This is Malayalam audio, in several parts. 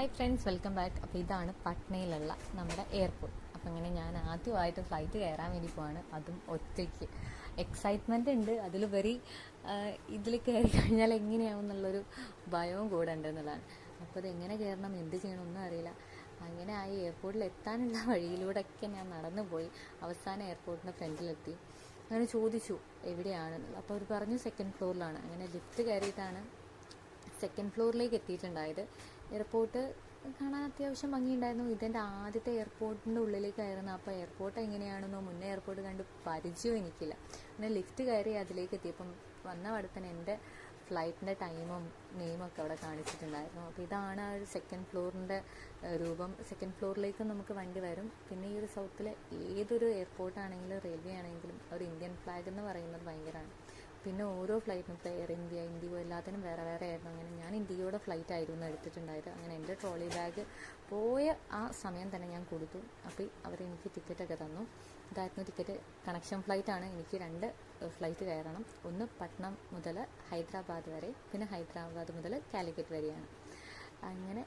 ഹായ് ഫ്രണ്ട്സ് വെൽക്കം ബാക്ക് അപ്പോൾ ഇതാണ് പട്നയിലുള്ള നമ്മുടെ എയർപോർട്ട് അപ്പം ഇങ്ങനെ ഞാൻ ആദ്യമായിട്ട് ഫ്ലൈറ്റ് കയറാൻ വേണ്ടി പോവാണ്. അതും ഒറ്റയ്ക്ക്. എക്സൈറ്റ്മെന്റ് ഉണ്ട്. അതിലുപരി ഇതിൽ കയറി കഴിഞ്ഞാൽ എങ്ങനെയാവും എന്നുള്ളൊരു ഭയവും കൂടെ ഉണ്ട് എന്നുള്ളതാണ്. അപ്പോൾ ഇത് എങ്ങനെ കയറണം എന്ത് ചെയ്യണം ഒന്നും അറിയില്ല. അങ്ങനെ ആ എയർപോർട്ടിൽ എത്താനുള്ള വഴിയിലൂടെയൊക്കെ ഞാൻ നടന്നു പോയി അവസാനം എയർപോർട്ടിന്റെ ഫ്രണ്ടിലെത്തി. അങ്ങനെ ചോദിച്ചു എവിടെയാണ് അപ്പോൾ അവർ പറഞ്ഞു സെക്കൻഡ് ഫ്ലോറിലാണ് അങ്ങനെ ലിഫ്റ്റ് കയറിയിട്ടാണ് സെക്കൻഡ് ഫ്ലോറിലേക്ക് എത്തിയിട്ടുണ്ടായത്. എയർപോർട്ട് കാണാൻ അത്യാവശ്യം ഭംഗിയുണ്ടായിരുന്നു. ഇതെന്റെ ആദ്യത്തെ എയർപോർട്ടിന്റെ ഉള്ളിലേക്കായിരുന്നു. അപ്പോൾ എയർപോർട്ട് എങ്ങനെയാണെന്നോ മുന്നേ എയർപോർട്ട് കണ്ട് പരിചയം എനിക്കില്ല. പിന്നെ ലിഫ്റ്റ് കയറി അതിലേക്ക് എത്തിയപ്പം വന്ന അവിടെ തന്നെ എന്റെ ഫ്ലൈറ്റിന്റെ ടൈമും നെയിമും ഒക്കെ അവിടെ കാണിച്ചിട്ടുണ്ടായിരുന്നു. അപ്പോൾ ഇതാണ് ആ ഒരു സെക്കൻഡ് ഫ്ലോറിന്റെ രൂപം. സെക്കൻഡ് ഫ്ലോറിലേക്ക് നമുക്ക് വണ്ടി വരും. പിന്നെ ഈ ഒരു സൗത്തിലെ ഏതൊരു എയർപോർട്ടാണെങ്കിലും റെയിൽവേ ആണെങ്കിലും ഒരു ഇന്ത്യൻ ഫ്ലാഗ് എന്ന് പറയുന്നത് ഭയങ്കരമാണ്. പിന്നെ ഓരോ ഫ്ലൈറ്റിനും എയർ ഇന്ത്യ ഇൻഡിഗോ എല്ലാത്തിനും വേറെ വേറെ ആയിരുന്നു. അങ്ങനെ ഞാൻ ഇൻഡിഗോയുടെ ഫ്ലൈറ്റ് ആയിരുന്നു എടുത്തിട്ടുണ്ടായത്. അങ്ങനെ എന്റെ ട്രോളി ബാഗ് പോയ ആ സമയം തന്നെ ഞാൻ കൊടുത്തു. അപ്പോൾ അവർ അവരെനിക്ക് ടിക്കറ്റൊക്കെ തന്നു. ഇതായിരുന്നു ടിക്കറ്റ് കണക്ഷൻ ആണ്. എനിക്ക് രണ്ട് ഫ്ലൈറ്റ് കയറണം. ഒന്ന് പട്നം മുതൽ ഹൈദരാബാദ് വരെ പിന്നെ ഹൈദരാബാദ് മുതൽ കാലിക്കറ്റ് വരെയാണ്. അങ്ങനെ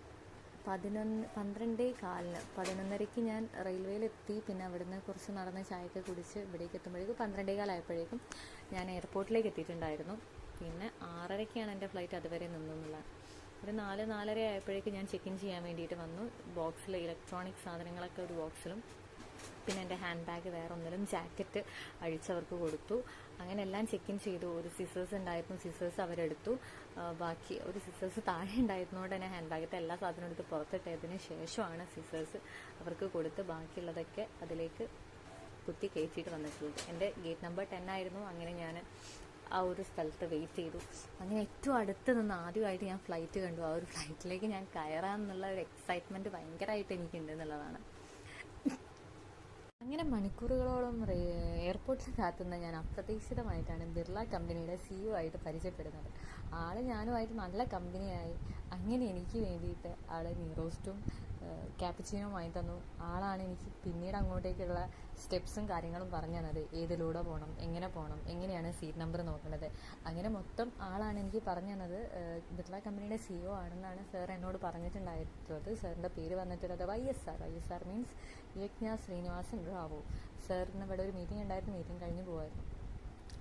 പതിനൊന്ന് പന്ത്രണ്ടേ കാലിന്. പതിനൊന്നരയ്ക്ക് ഞാൻ റെയിൽവേയിലെത്തി. പിന്നെ അവിടുന്ന് കുറച്ച് നടന്ന് ചായയൊക്കെ കുടിച്ച് ഇവിടേക്ക് എത്തുമ്പോഴേക്കും പന്ത്രണ്ടേ കാലായപ്പോഴേക്കും ഞാൻ എയർപോർട്ടിലേക്ക് എത്തിയിട്ടുണ്ടായിരുന്നു. പിന്നെ ആറരയ്ക്കാണ് എന്റെ ഫ്ലൈറ്റ് അതുവരെ നിന്നുള്ളത്. ഒരു നാല് നാലര ആയപ്പോഴേക്കും ഞാൻ ചെക്ക് ഇൻ ചെയ്യാൻ വേണ്ടിയിട്ട് വന്നു. ബോക്സിൽ ഇലക്ട്രോണിക് സാധനങ്ങളൊക്കെ ഒരു ബോക്സിലും പിന്നെ എന്റെ ഹാൻഡ് ബാഗ് വേറെ ഒന്നിലും ജാക്കറ്റ് അഴിച്ചവർക്ക് കൊടുത്തു. അങ്ങനെ എല്ലാം ചെക്ക് ഇൻ ചെയ്തു. ഒരു സിസേഴ്സ് ഉണ്ടായിരുന്നു. സിസേഴ്സ് അവരെടുത്തു. ബാക്കി ഒരു സിസേഴ്സ് താഴെ ഉണ്ടായിരുന്നതുകൊണ്ട് തന്നെ ഹാൻഡ് ബാഗത്തെ എല്ലാ സാധനവും എടുത്ത് പുറത്തിട്ടതിന് ശേഷമാണ് സിസേഴ്സ് അവർക്ക് കൊടുത്ത് ബാക്കിയുള്ളതൊക്കെ അതിലേക്ക് കുത്തി കയറ്റിയിട്ട് വന്നിട്ടുള്ളത്. എന്റെ ഗേറ്റ് നമ്പർ ടെൻ ആയിരുന്നു. അങ്ങനെ ഞാൻ ആ ഒരു സ്ഥലത്ത് വെയിറ്റ് ചെയ്തു. അങ്ങനെ ഏറ്റവും അടുത്ത് നിന്ന് ആദ്യമായിട്ട് ഞാൻ ഫ്ലൈറ്റ് കണ്ടു. ആ ഒരു ഫ്ലൈറ്റിലേക്ക് ഞാൻ കയറാമെന്നുള്ള ഒരു എക്സൈറ്റ്മെന്റ് ഭയങ്കരമായിട്ട് എനിക്കുണ്ട് എന്നുള്ളതാണ്. അങ്ങനെ മണിക്കൂറുകളോളം എയർപോർട്ടിൽ കാത്തുന്ന ഞാൻ അപ്രതീക്ഷിതമായിട്ടാണ് ബിർള കമ്പനിയുടെ സിഇഒ ആയിട്ട് പരിചയപ്പെടുന്നത്. ആൾ ഞാനുമായിട്ട് നല്ല കമ്പനിയായി അങ്ങനെ എനിക്ക് വേണ്ടിയിട്ട് ആൾ നീറോസ്റ്റും ക്യാപ്പച്ചീനും വാങ്ങി തന്നു. ആളാണ് എനിക്ക് പിന്നീട് അങ്ങോട്ടേക്കുള്ള സ്റ്റെപ്സും കാര്യങ്ങളും പറഞ്ഞു തന്നത്. ഏതിലൂടെ പോകണം എങ്ങനെ പോകണം എങ്ങനെയാണ് സീറ്റ് നമ്പർ നോക്കേണ്ടത് അങ്ങനെ മൊത്തം ആളാണ് എനിക്ക് പറഞ്ഞു തന്നത്. ബിർള കമ്പനിയുടെ സിഇഒ ആണെന്നാണ് സർ എന്നോട് പറഞ്ഞിട്ടുണ്ടായിട്ടുള്ളത് സാറിന്റെ പേര് വന്നിട്ടുള്ളത് Y S R. Y S R means Yajna Srinivasan Rao. സാറിന് ഇവിടെ ഒരു മീറ്റിംഗ് ഉണ്ടായിരുന്നു. മീറ്റിംഗ് കഴിഞ്ഞ് പോകുമായിരുന്നു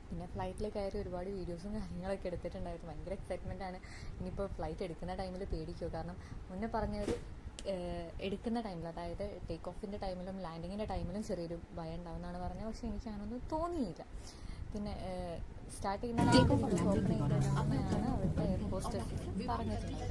പിന്നെ ഫ്ലൈറ്റിൽ കയറി ഒരുപാട് വീഡിയോസും കാര്യങ്ങളൊക്കെ എടുത്തിട്ടുണ്ടായിരുന്നു. ഭയങ്കര എക്സൈറ്റ്മെന്റ് ആണ്. ഇനിയിപ്പോൾ ഫ്ലൈറ്റ് എടുക്കുന്ന ടൈമിൽ പേടിക്കുമോ കാരണം മുന്നേ പറഞ്ഞൊരു എടുക്കുന്ന ടൈമിൽ അതായത് ടേക്ക് ഓഫിൻ്റെ ടൈമിലും ലാൻഡിങ്ങിൻ്റെ ടൈമിലും ചെറിയൊരു ഭയം ഉണ്ടാവുമെന്നാണ് പറഞ്ഞത് പക്ഷേ എനിക്ക് അങ്ങനൊന്നും തോന്നിയില്ല പിന്നെ സ്റ്റാർട്ട് ചെയ്യുന്ന ടൈമിലാണ് അവിടുത്തെ എയർ ഹോസ്റ്റസ് പറഞ്ഞിട്ടുള്ളത്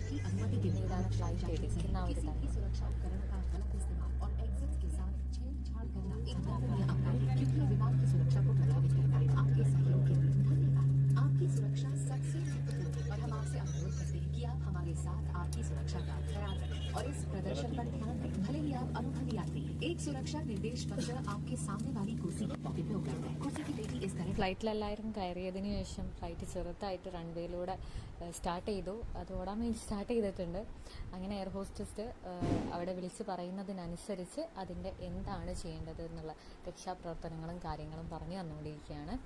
പിന്നെ ഇതാണ് ഫ്ലൈറ്റ് എടുക്കുന്ന ആ ഒരു ടൈം सुरक्षा उपकरण का गलत इस्तेमाल और एग्जिट के साथ छेड़छाड़ करना एकदम नहीं अपना क्योंकि ये विमान की सुरक्षा को प्रभावित करता है आपके सहयोग के लिए धन्यवाद आपकी सुरक्षा सबसे महत्वपूर्ण है और हम आपसे अनुरोध करते हैं कि आप हमारे साथ आपकी सुरक्षा का ख्याल रखें और इस प्रदर्शन पर ध्यान दें भले ही आप अनुभवी यात्री हैं एक सुरक्षा निर्देश पत्र आपके सामने वाली कुर्सी पर उपयोग करता है कुर्सी की पेटी इस तरह ഫ്ലൈറ്റിലെല്ലാവരും കയറിയതിന് ശേഷം ഫ്ലൈറ്റ് ചെറുതായിട്ട് റൺവേയിലൂടെ സ്റ്റാർട്ട് ചെയ്തു അത് ഓടാൻ വേണ്ടി സ്റ്റാർട്ട് ചെയ്തിട്ടുണ്ട് അങ്ങനെ എയർ ഹോസ്റ്റസ് അവിടെ വിളിച്ച് പറയുന്നതിനനുസരിച്ച് അതിൻ്റെ എന്താണ് ചെയ്യേണ്ടത് എന്നുള്ള രക്ഷാപ്രവർത്തനങ്ങളും കാര്യങ്ങളും പറഞ്ഞു തന്നുകൊണ്ടിരിക്കുകയാണ്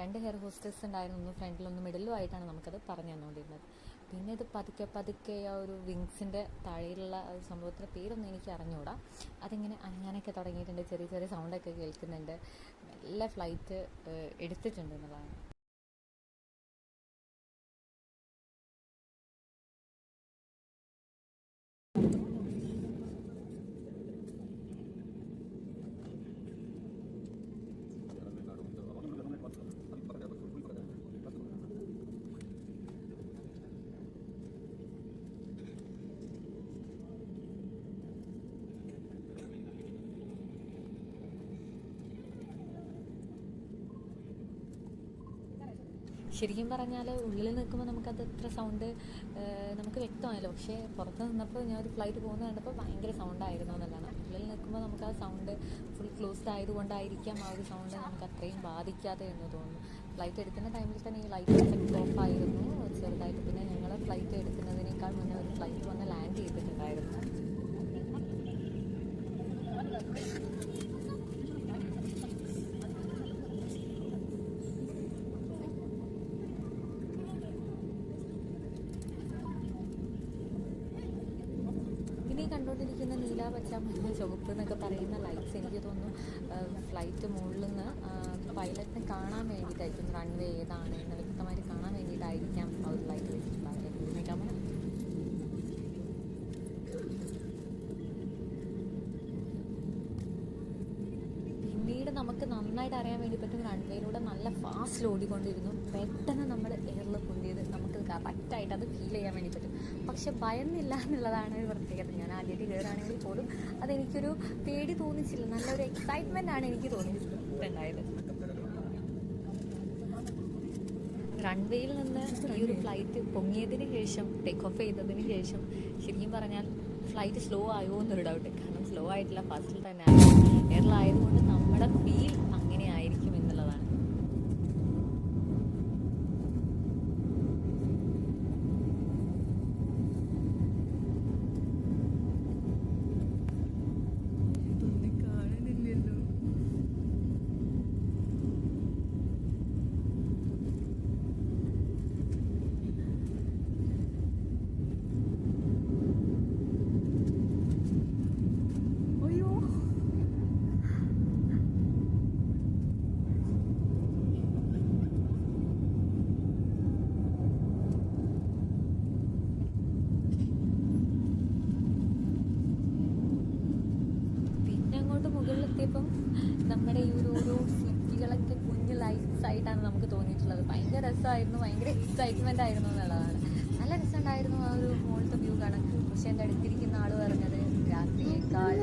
രണ്ട് ഹെയർ ഹോസ്റ്റസ് ഉണ്ടായിരുന്നു. ഒന്ന് ഫ്രണ്ടിലും ഒന്ന് മിഡിലും ആയിട്ടാണ് നമുക്കത് പറഞ്ഞു തന്നുകൊണ്ടിരുന്നത്. പിന്നെ ഇത് പതുക്കെ പതുക്കെ ആ ഒരു വിങ്സിന്റെ താഴെയുള്ള ഒരു സംഭവത്തിന്റെ പേരൊന്നും എനിക്ക് അറിഞ്ഞുകൂടാ അതിങ്ങനെ അങ്ങനെയൊക്കെ തുടങ്ങിയിട്ടുണ്ട്. ചെറിയ ചെറിയ സൗണ്ടൊക്കെ കേൾക്കുന്നുണ്ട്. നല്ല ഫ്ലൈറ്റ് എടുത്തിട്ടുണ്ട് എന്നുള്ളതാണ് ശരിക്കും പറഞ്ഞാൽ ഉള്ളിൽ നിൽക്കുമ്പോൾ നമുക്കത് ഇത്ര സൗണ്ട് നമുക്ക് വ്യക്തമായല്ലോ. പക്ഷേ പുറത്ത് നിന്നപ്പോൾ ഞാൻ ഒരു ഫ്ലൈറ്റ് പോകുന്നത് കണ്ടപ്പോൾ ഭയങ്കര സൗണ്ടായിരുന്നു എന്നുള്ളതാണ്. ഉള്ളിൽ നിൽക്കുമ്പോൾ നമുക്ക് ആ സൗണ്ട് ഫുൾ ക്ലോസ്ഡ് ആയതുകൊണ്ടായിരിക്കാം ആ ഒരു സൗണ്ട് നമുക്ക് അത്രയും ബാധിക്കാതെ എന്ന് തോന്നുന്നു. ഫ്ലൈറ്റ് എടുക്കുന്ന ടൈമിൽ തന്നെ ഈ ലൈറ്റ് എഫക്റ്റ് ഓഫ് ആയിരുന്നു ചെറുതായിട്ട്. പിന്നെ ഞങ്ങൾ ഫ്ലൈറ്റ് എടുക്കുന്നതിനേക്കാൾ മുന്നേ ഒരു ഫ്ലൈറ്റ് വന്ന് ലാൻഡ് ചെയ്തിട്ടുണ്ടായിരുന്നു പിന്നെ ഈ നീല പച്ച മഞ്ഞ ചുവപ്പ് എന്നൊക്കെ പറയുന്ന ലൈറ്റ്സ് എനിക്ക് തോന്നുന്നു ഫ്ലൈറ്റ് മുകളിൽ നിന്ന് പൈലറ്റിനെ കാണാൻ വേണ്ടിയിട്ടായിരിക്കും റൺവേ ഏതാണ് എന്ന് വ്യക്തമായിട്ട് കാണാൻ വേണ്ടിയിട്ടായിരിക്കാം ആ ഒരു ലൈറ്റ് വെച്ചിട്ടുണ്ടാവുക. ഇതിനേക്കാൻ പിന്നീട് നമുക്ക് നന്നായിട്ട് അറിയാൻ വേണ്ടി പറ്റും റൺവേയിലൂടെ നല്ല ഫാസ്റ്റ് ഓടിക്കൊണ്ടിരുന്നു പെട്ടെന്ന് നമ്മൾ എയറിൽ കൊണ്ടുപോയത് നമുക്ക് കറക്റ്റായിട്ട് അത് ഫീൽ ചെയ്യാൻ വേണ്ടി പറ്റും. പക്ഷെ ഭയന്നില്ല എന്നുള്ളതാണ് ഒരു പ്രത്യേകത. ഞാൻ ആദ്യമായിട്ട് കയറുകയാണെങ്കിൽ പോലും അതെനിക്കൊരു പേടി തോന്നിച്ചില്ല. നല്ലൊരു എക്സൈറ്റ്മെന്റ് ആണ് എനിക്ക് തോന്നിയിട്ടുണ്ടായത്. റൺവേയിൽ നിന്ന് ഈ ഒരു ഫ്ലൈറ്റ് പൊങ്ങിയതിന് ശേഷം ടേക്ക് ഓഫ് ചെയ്തതിന് ശേഷം ശരിക്കും പറഞ്ഞാൽ ഫ്ലൈറ്റ് സ്ലോ ആയോ എന്നൊരു ഡൗട്ട് കാരണം സ്ലോ ആയിട്ടില്ല ഫസ്റ്റിൽ തന്നെ എയറിലായതുകൊണ്ട് നമ്മുടെ ഫീൽ അങ്ങനെ ആയിരിക്കും എന്നുള്ളതാണ് പിന്നെ അങ്ങോട്ട് മുകളിലെത്തിയപ്പം നമ്മുടെ ഈ ഒരു ഓരോ സിറ്റികളൊക്കെ കുഞ്ഞു ലൈറ്റ്സ് ആയിട്ടാണ് നമുക്ക് തോന്നിയിട്ടുള്ളത്. ഭയങ്കര രസമായിരുന്നു ഭയങ്കര എക്സൈറ്റ്മെന്റ് ആയിരുന്നു എന്നുള്ളതാണ്. നല്ല രസമുണ്ടായിരുന്നു ആ ഒരു മുകളിലത്തെ വ്യൂ കാണാൻ. പക്ഷെ എന്റെ അടുത്തിരിക്കുന്ന ആൾ പറഞ്ഞത് രാത്രിയേക്കാൾ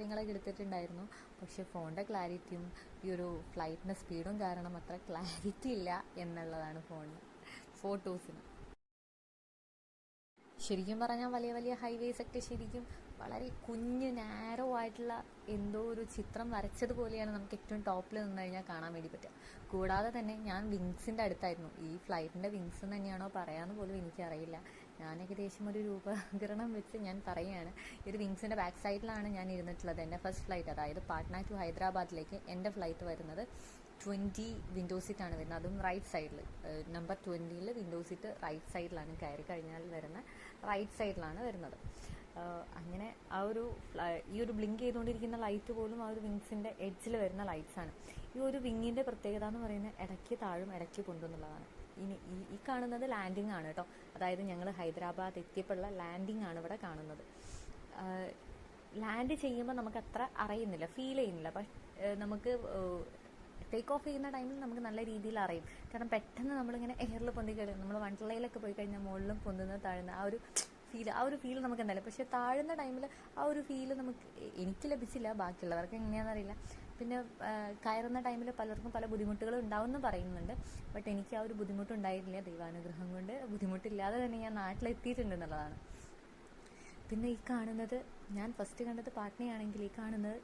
കാര്യങ്ങളൊക്കെ എടുത്തിട്ടുണ്ടായിരുന്നു. പക്ഷെ ഫോണിന്റെ ക്ലാരിറ്റിയും ഈ ഒരു ഫ്ലൈറ്റിന്റെ സ്പീഡും കാരണം അത്ര ക്ലാരിറ്റി ഇല്ല എന്നുള്ളതാണ് ഫോണിന്. ഫോട്ടോസിന്. ശരിക്കും പറഞ്ഞാൽ വലിയ വലിയ ഹൈവേസ് ഒക്കെ ശരിക്കും വളരെ കുഞ്ഞു നാരോ ആയിട്ടുള്ള എന്തോ ഒരു ചിത്രം വരച്ചതുപോലെയാണ് നമുക്ക് ഏറ്റവും ടോപ്പിൽ നിന്ന് കഴിഞ്ഞാൽ കാണാൻ വേണ്ടി പറ്റുക. കൂടാതെ തന്നെ ഞാൻ വിങ്സിന്റെ അടുത്തായിരുന്നു. ഈ ഫ്ലൈറ്റിന്റെ വിങ്സ് തന്നെയാണോ പറയാമെന്ന് പോലും എനിക്കറിയില്ല. ഞാൻ ഏകദേശം ഒരു രൂപകരണം വെച്ച് ഞാൻ പറയുകയാണ്. ഒരു വിങ്സിന്റെ ബാക്ക് സൈഡിലാണ് ഞാൻ ഇരുന്നിട്ടുള്ളത്. എന്റെ ഫസ്റ്റ് ഫ്ലൈറ്റ് അതായത് പാട്ന ടു ഹൈദരാബാദിലേക്ക് എന്റെ ഫ്ലൈറ്റ് വരുന്നത് ട്വന്റി വിൻഡോ സീറ്റ് ആണ് വരുന്നത്. അതും റൈറ്റ് സൈഡിൽ നമ്പർ ട്വന്റിയിൽ വിൻഡോ സീറ്റ് റൈറ്റ് സൈഡിലാണ് കയറി കഴിഞ്ഞാൽ വരുന്ന റൈറ്റ് സൈഡിലാണ് വരുന്നത്. അങ്ങനെ ആ ഒരു ഈ ഒരു ബ്ലിങ്ക് ചെയ്തുകൊണ്ടിരിക്കുന്ന ലൈറ്റ് പോലും ആ ഒരു വിങ്സിന്റെ എഡ്ജിൽ വരുന്ന ലൈറ്റ്സാണ് ഈ ഒരു വിങ്ങിന്റെ പ്രത്യേകത എന്ന് പറയുന്നത് ഇടയ്ക്ക് താഴും ഇടയ്ക്ക് പൊന്തുന്നുള്ളതാണ് ഇനി ഈ കാണുന്നത് ലാൻഡിംഗ് ആണ് കേട്ടോ അതായത് ഞങ്ങൾ ഹൈദരാബാദ് എത്തിയപ്പോഴുള്ള ലാൻഡിംഗ് ആണ് ഇവിടെ കാണുന്നത്. ലാൻഡ് ചെയ്യുമ്പോൾ നമുക്ക് അത്ര അറിയുന്നില്ല ഫീൽ ചെയ്യുന്നില്ല. നമുക്ക് ടേക്ക് ഓഫ് ചെയ്യുന്ന ടൈമിൽ നമുക്ക് നല്ല രീതിയിൽ അറിയും. കാരണം പെട്ടെന്ന് നമ്മളിങ്ങനെ എയറിൽ പൊന്തി കഴിയും നമ്മൾ വണ്ടർലയിലൊക്കെ പോയി കഴിഞ്ഞാൽ മുകളിലും പൊന്തുന്ന താഴ്ന്ന ആ ഒരു ഫീൽ ആ ഒരു ഫീൽ നമുക്ക് എന്തായാലും പക്ഷെ താഴുന്ന ടൈമിൽ ആ ഒരു ഫീൽ നമുക്ക് എനിക്ക് ലഭിച്ചില്ല ബാക്കിയുള്ളവർക്ക് എങ്ങനെയാണെന്ന് അറിയില്ല. പിന്നെ കയറുന്ന ടൈമിൽ പലർക്കും പല ബുദ്ധിമുട്ടുകളും ഉണ്ടാവുമെന്ന് പറയുന്നുണ്ട്. ബട്ട് എനിക്ക് ആ ഒരു ബുദ്ധിമുട്ട് ബുദ്ധിമുട്ടുണ്ടായിട്ടില്ല. ദൈവാനുഗ്രഹം കൊണ്ട് ബുദ്ധിമുട്ടില്ലാതെ തന്നെ ഞാൻ നാട്ടിലെത്തിയിട്ടുണ്ട് എന്നുള്ളതാണ്. പിന്നെ ഈ കാണുന്നത് ഞാൻ ഫസ്റ്റ് കണ്ടത് പാട്നയാണെങ്കിൽ ഈ കാണുന്നത്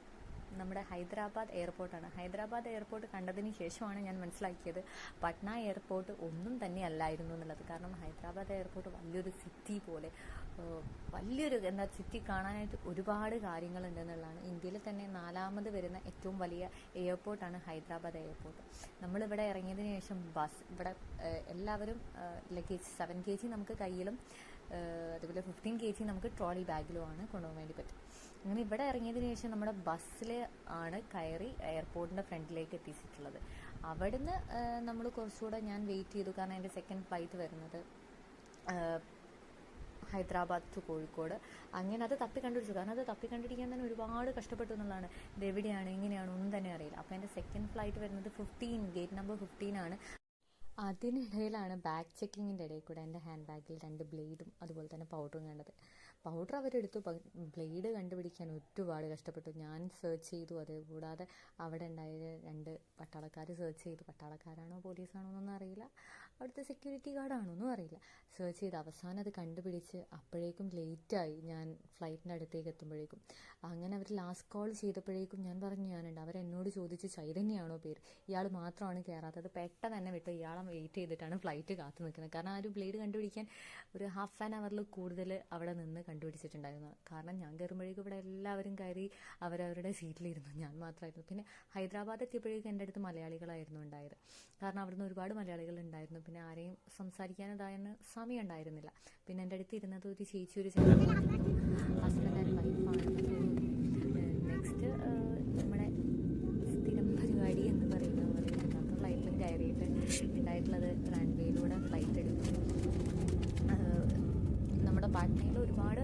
നമ്മുടെ ഹൈദരാബാദ് എയർപോർട്ടാണ്. ഹൈദരാബാദ് എയർപോർട്ട് കണ്ടതിന് ശേഷമാണ് ഞാൻ മനസ്സിലാക്കിയത് പട്ന എയർപോർട്ട് ഒന്നും തന്നെ അല്ലായിരുന്നു എന്നുള്ളത്. കാരണം ഹൈദരാബാദ് എയർപോർട്ട് വലിയൊരു സിറ്റി പോലെ വലിയൊരു എന്താ സിറ്റി കാണാനായിട്ട് ഒരുപാട് കാര്യങ്ങളുണ്ട് എന്നുള്ളതാണ്. ഇന്ത്യയിൽ തന്നെ നാലാമത് വരുന്ന ഏറ്റവും വലിയ എയർപോർട്ടാണ് ഹൈദരാബാദ് എയർപോർട്ട്. നമ്മളിവിടെ ഇറങ്ങിയതിന് ശേഷം ബസ് ഇവിടെ എല്ലാവരും ലഗേജ് സെവൻ കെ ജി നമുക്ക് കയ്യിലും അതുപോലെ ഫിഫ്റ്റീൻ കെ ജി നമുക്ക് ട്രോളി ബാഗിലുമാണ് കൊണ്ടുപോകാൻ വേണ്ടി പറ്റും. അങ്ങനെ ഇവിടെ ഇറങ്ങിയതിന് ശേഷം നമ്മുടെ ബസ്സിൽ ആണ് കയറി എയർപോർട്ടിന്റെ ഫ്രണ്ടിലേക്ക് എത്തിച്ചിട്ടുള്ളത്. അവിടുന്ന് നമ്മൾ കുറച്ചുകൂടെ ഞാൻ വെയിറ്റ് ചെയ്തു. കാരണം എന്റെ സെക്കൻഡ് ഫ്ലൈറ്റ് വരുന്നത് ഹൈദരാബാദ് ടു കോഴിക്കോട്. അങ്ങനെ അത് തപ്പി കണ്ടുപിടിച്ചു. കാരണം അത് തപ്പി കണ്ടുപിടിക്കാൻ തന്നെ ഒരുപാട് കഷ്ടപ്പെട്ടു എന്നുള്ളതാണ്. ഇത് എവിടെയാണ് എങ്ങനെയാണ് ഒന്നും തന്നെ അറിയില്ല. അപ്പോൾ എന്റെ സെക്കൻഡ് ഫ്ലൈറ്റ് വരുന്നത് ഫിഫ്റ്റീൻ ഗേറ്റ് നമ്പർ ഫിഫ്റ്റീൻ ആണ്. അതിനിടയിലാണ് ബാഗ് ചെക്കിങ്ങിന്റെ ഇടയിൽ കൂടെ എന്റെ ഹാൻഡ് ബാഗിൽ രണ്ട് ബ്ലേഡും അതുപോലെ തന്നെ പൗഡറും കണ്ടത്. പൗഡർ അവരെടുത്തു. ബ്ലേഡ് കണ്ടുപിടിക്കാൻ ഒരുപാട് കഷ്ടപ്പെട്ടു. ഞാൻ സെർച്ച് ചെയ്തു. അത് കൂടാതെ അവിടെ ഉണ്ടായ രണ്ട് പട്ടാളക്കാർ സെർച്ച് ചെയ്തു. പട്ടാളക്കാരാണോ പോലീസാണോ എന്നൊന്നും അറിയില്ല. അവിടുത്തെ സെക്യൂരിറ്റി ഗാർഡാണോ ഒന്നും അറിയില്ല. സെർച്ച് ചെയ്ത് അവസാനം അത് കണ്ടുപിടിച്ച് അപ്പോഴേക്കും ലേറ്റായി ഞാൻ ഫ്ലൈറ്റിന്റെ അടുത്തേക്ക് എത്തുമ്പോഴേക്കും. അങ്ങനെ അവർ ലാസ്റ്റ് കോൾ ചെയ്തപ്പോഴേക്കും ഞാൻ പറഞ്ഞു ഞാനുണ്ട്. അവരെന്നോട് ചോദിച്ച് ചൈതന്യാണോ പേര്? ഇയാൾ മാത്രമാണ് കയറാത്തത് പെട്ടെന്ന് തന്നെ വിട്ടു. ഇയാളെ വെയിറ്റ് ചെയ്തിട്ടാണ് ഫ്ലൈറ്റ് കാത്തു നിൽക്കുന്നത്. കാരണം ആ ഒരു ബ്ലേഡ് കണ്ടുപിടിക്കാൻ ഒരു ഹാഫ് ആൻ അവറിൽ കൂടുതൽ അവിടെ നിന്ന് കണ്ടുപിടിച്ചിട്ടുണ്ടായിരുന്നു. കാരണം ഞാൻ കയറുമ്പോഴേക്കും ഇവിടെ എല്ലാവരും കയറി അവരവരുടെ സീറ്റിലിരുന്നു ഞാൻ മാത്രമായിരുന്നു. പിന്നെ ഹൈദരാബാദ് എത്തിയപ്പോഴേക്കും എന്റെ അടുത്ത് മലയാളികളായിരുന്നു ഉണ്ടായത്. കാരണം അവിടുന്ന് ഒരുപാട് മലയാളികൾ ഉണ്ടായിരുന്നു. പിന്നെ ആരെയും സംസാരിക്കാനതായെന്ന് സമയം ഉണ്ടായിരുന്നില്ല പിന്നെ എന്റെ അടുത്ത് ഇരുന്നത് ഒരു ചേച്ചി ഒരു ഹസ്ബൻഡ് ആൻഡ് വൈഫാണ്. നെക്സ്റ്റ് നമ്മുടെ സ്ഥിരം പരിപാടി എന്ന് പറയുന്ന പോലെ ഞങ്ങൾക്ക് ഫ്ലൈറ്റിൽ കയറിയിട്ട് ഉണ്ടായിട്ടുള്ളത് റൺവേയിലൂടെ ഫ്ലൈറ്റ് എടുക്കും നമ്മുടെ പാട്നയിൽ ഒരുപാട്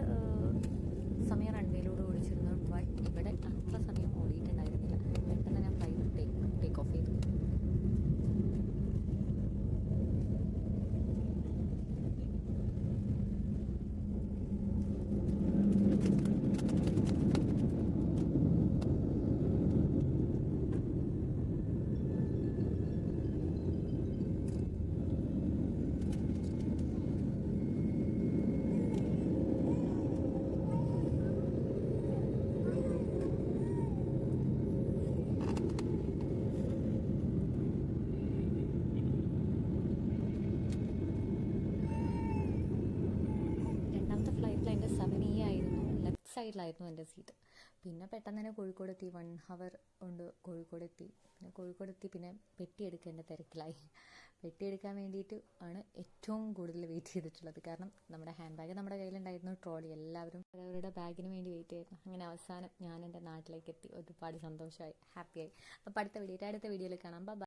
സമയം റൺവേയിലൂടെ ഓടിച്ചിരുന്നു ബട്ട് ഇവിടെ അത്ര സമയം ഓടിയിട്ടുണ്ടായിരുന്നില്ല പെട്ടെന്ന് ഞാൻ ഫ്ലൈറ്റ് ടേക്ക് ടേക്ക് ഓഫ് ചെയ്തു രണ്ടാമത്തെ ഫ്ലൈറ്റിൽ എന്റെ സെവൻ ഇ ആയിരുന്നു ലെഫ്റ്റ് സൈഡിലായിരുന്നു എന്റെ സീറ്റ്. പിന്നെ പെട്ടെന്ന് തന്നെ കോഴിക്കോട് എത്തി വൺ ഹവർ കൊണ്ട് കോഴിക്കോട് എത്തി പിന്നെ കോഴിക്കോട് എത്തി പിന്നെ പെട്ടിയെടുക്കേണ്ട തിരക്കിലായി. പെട്ടിയെടുക്കാൻ വേണ്ടിയിട്ട് ആണ് ഏറ്റവും കൂടുതൽ വെയിറ്റ് ചെയ്തിട്ടുള്ളത്. കാരണം നമ്മുടെ ഹാൻഡ് ബാഗ് നമ്മുടെ കയ്യിലുണ്ടായിരുന്നു ട്രോളി എല്ലാവരും അവരവരുടെ ബാഗിന് വേണ്ടി വെയിറ്റ് ചെയ്തു അങ്ങനെ അവസാനം ഞാൻ എന്റെ നാട്ടിലേക്ക് എത്തി. ഒരുപാട് സന്തോഷമായി ഹാപ്പിയായി അപ്പോൾ അടുത്ത വീഡിയോ അടുത്ത വീഡിയോയിൽ കാണാം.